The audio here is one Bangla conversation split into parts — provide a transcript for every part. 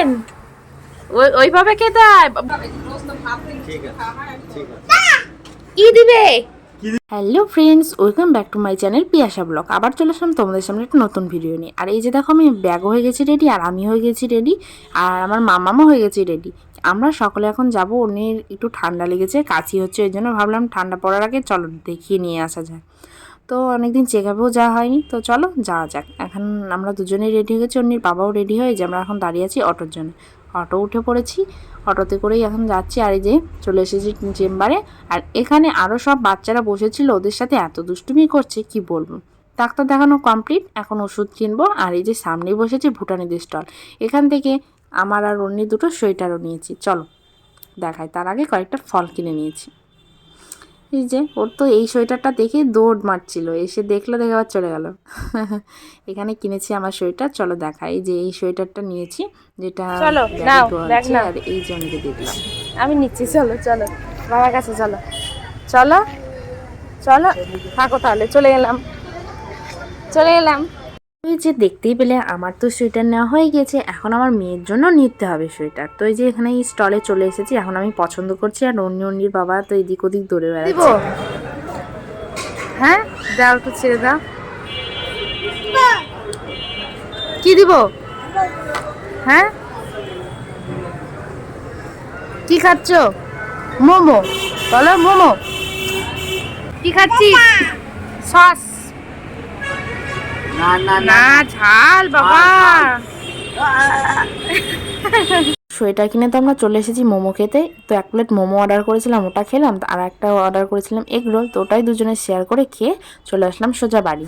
চিকেন ওই ওইভাবে খেতে হয় ঠিক আছে ঠিক কি দিবে? Hello friends welcome back to my channel Piyasa vlog আবার চলে আসলাম তোমাদের সামনে একটা নতুন ভিডিও নিয়ে। আর এই যে দেখো আমি ব্যাগও হয়ে গেছি রেডি আর আমি হয়ে গেছি রেডি আর আমার মামামও হয়ে গেছি রেডি আমরা সকলে এখন যাব ওনের একটু ঠান্ডা লেগেছে কাশি হচ্ছে এই জন্য ভাবলাম ঠান্ডা পড়ার আগে চলো দেখিয়ে নিয়ে আসা যায় তো অনেকদিন চেক আপেও যাওয়া হয়নি। তো চলো যাওয়া যাক। এখন আমরা দুজনেই রেডি হয়ে গেছি। অন্যের বাবাও রেডি হয়ে যে আমরা এখন দাঁড়িয়ে আছি অটোর জন্য। অটো উঠে পড়েছি। অটোতে করেই এখন যাচ্ছি। আর এই যে চলে এসেছি চেম্বারে। আর এখানে আরও সব বাচ্চারা বসেছিল। ওদের সাথে এত দুষ্টুমি করছে, কি বলব? ডাক্তার দেখানো কমপ্লিট এখন ওষুধ কিনবো। আর এই যে সামনেই বসেছে ভুটানিদের স্টল। এখান থেকে আমার আর অন্য দুটো সোয়েটারও নিয়েছি। চলো দেখাই। তার আগে কয়েকটা ফল কিনে নিয়েছি। এই যে ওর তো এই সোয়েটারটা দেখে দৌড় মারছিল। এসে দেখল দেখে আবার চলে গেল। এখানে কিনেছি আমার সোয়েটার চলো দেখাই এই যে এই সোয়েটারটা নিয়েছি যেটা চলো, নাও, আর এই যে আমাকে দেখলাম আমি নিচ্ছি চলো চলো বাবার কাছে চলো। চলো চলো থাকো তাহলে চলে গেলাম চলে গেলাম ওই যে দেখতেই পেলে আমার তো সোয়েটার নেওয়া হয়ে গেছে এখন আমার মেয়ের জন্য নিতে হবে সোয়েটার তো এই যে এখানে এই স্টলে চলে এসেছি এখন আমি পছন্দ করছি আর অন্য অন্যর বাবা তো এদিক ওদিক দৌড়ে বেড়াচ্ছে। হ্যাঁ? দাও একটু ছেড়ে দাও। কি দিব? হ্যাঁ? কি খাচ্ছ? মোমো। বলো মোমো। কি খাচ্ছিস? সস। না না না ঝাল বাবা। সোয়েটার কিনে তো আমরা চলে এসেছি মোমো খেতে। তো এক প্লেট মোমো অর্ডার করেছিলাম ওটা খেলাম আর একটা অর্ডার করেছিলাম এগ রোল তো ওটাই দুজনে শেয়ার করে খেয়ে চলে আসলাম সোজা বাড়ি।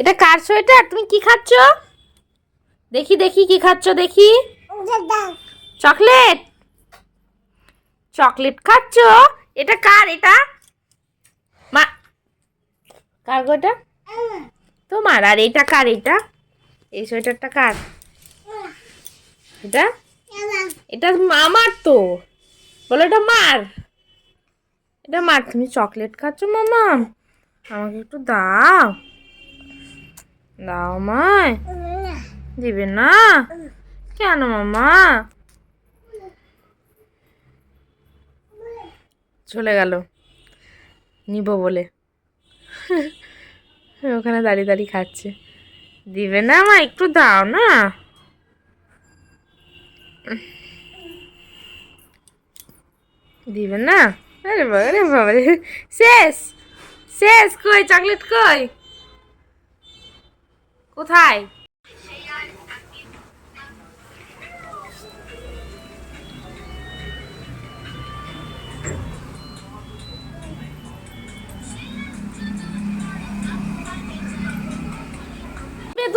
এটা কার সোয়েটার? তুমি কি খাচ্ছ? দেখি দেখি কি খাচ্ছ দেখি। চকলেট। চকলেট খাচ্ছ? এটা কার এটা? মা, কার গো এটা? তোমার, আর এটা কার এটা? এই সোয়েটারটা কার? এটা? এটা আমার তো। বলো এটা মার। এটা মার, তুমি চকলেট খাচ্ছ মামা? আমাকে একটু দাও। দাও মায়। দিবে না? কেন মামা? চলে গেল। নিব বলে। ওখানে দাঁড়িয়ে দাঁড়িয়ে খাচ্ছে। দিবে না মা, একটু দাও না। দিবে না? আরে বাবা রে বাবা শেষ শেষ, কই চকলেট কই? কোথায়?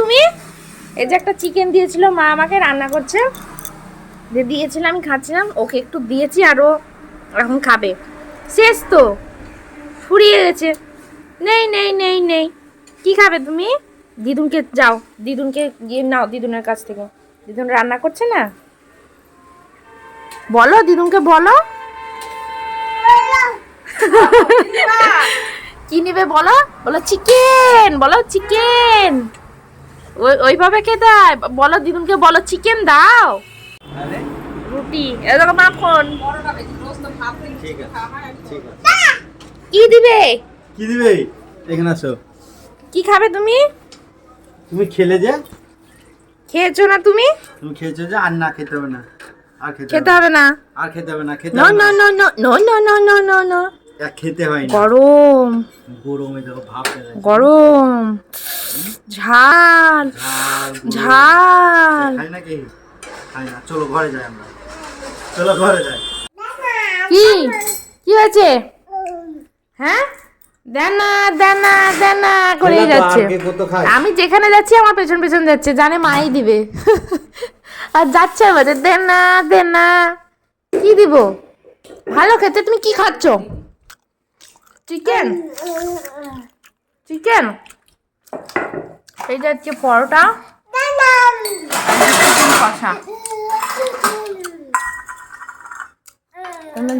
তুমি? এই যে একটা চিকেন দিয়েছিল মা আমাকে রান্না করছে। যে দিয়েছিল আমি খাচ্ছিলাম ওকে একটু দিয়েছি আরও এখন খাবে। শেষ তো ফুরিয়ে গেছে। নেই নেই নেই নেই। কি খাবে তুমি? দিদুনকে যাও দিদুনকে গিয়ে নাও দিদুনের কাছ থেকে। দিদুন রান্না করছে না? বলো দিদুনকে বলো। কি নেবে বলো? বলো চিকেন! বলো চিকেন! ওই ওইভাবে খেতে হয় বলো দিদুনকে বলো চিকেন দাও। রুটি। এরকম মাখন। কি দিবে? কি দিবে? এখানে আসো। কি খাবে তুমি? তুমি খেলে যে। খেয়েছো না তুমি? তুমি খেয়েছো যে আর না খেতে হবে না। আর খেতে হবে না। আর খেতে হবে না খেতে নো হবে নো। না no no no no no no no no আর খেতে হয় না। গরম। গরমে দেখো ভাব গরম। ঝাল। ঝাল, খাই নাকি? খাই না। চলো ঘরে যাই আমরা। চলো ঘরে যাই। কি? কি হয়েছে? হ্যাঁ? দেনা দেনা দেনা করে যাচ্ছে। আমি যেখানে যাচ্ছি আমার পেছন পেছন যাচ্ছে। জানে মাই দিবে। আর যাচ্ছে বলছে দেন না দেন না। কি দিব? ভালো খেতে তুমি কি খাচ্ছ? চিকেন চিকেন এইটা হচ্ছে পরোটা। কষা।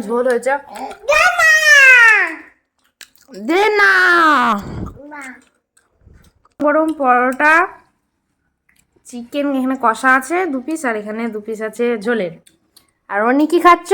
ঝোল হয়েছে। দে না। গরম পরোটা চিকেন এখানে কষা আছে দু পিস আর এখানে দু পিস আছে ঝোলের। আর অনেক কি খাচ্ছ?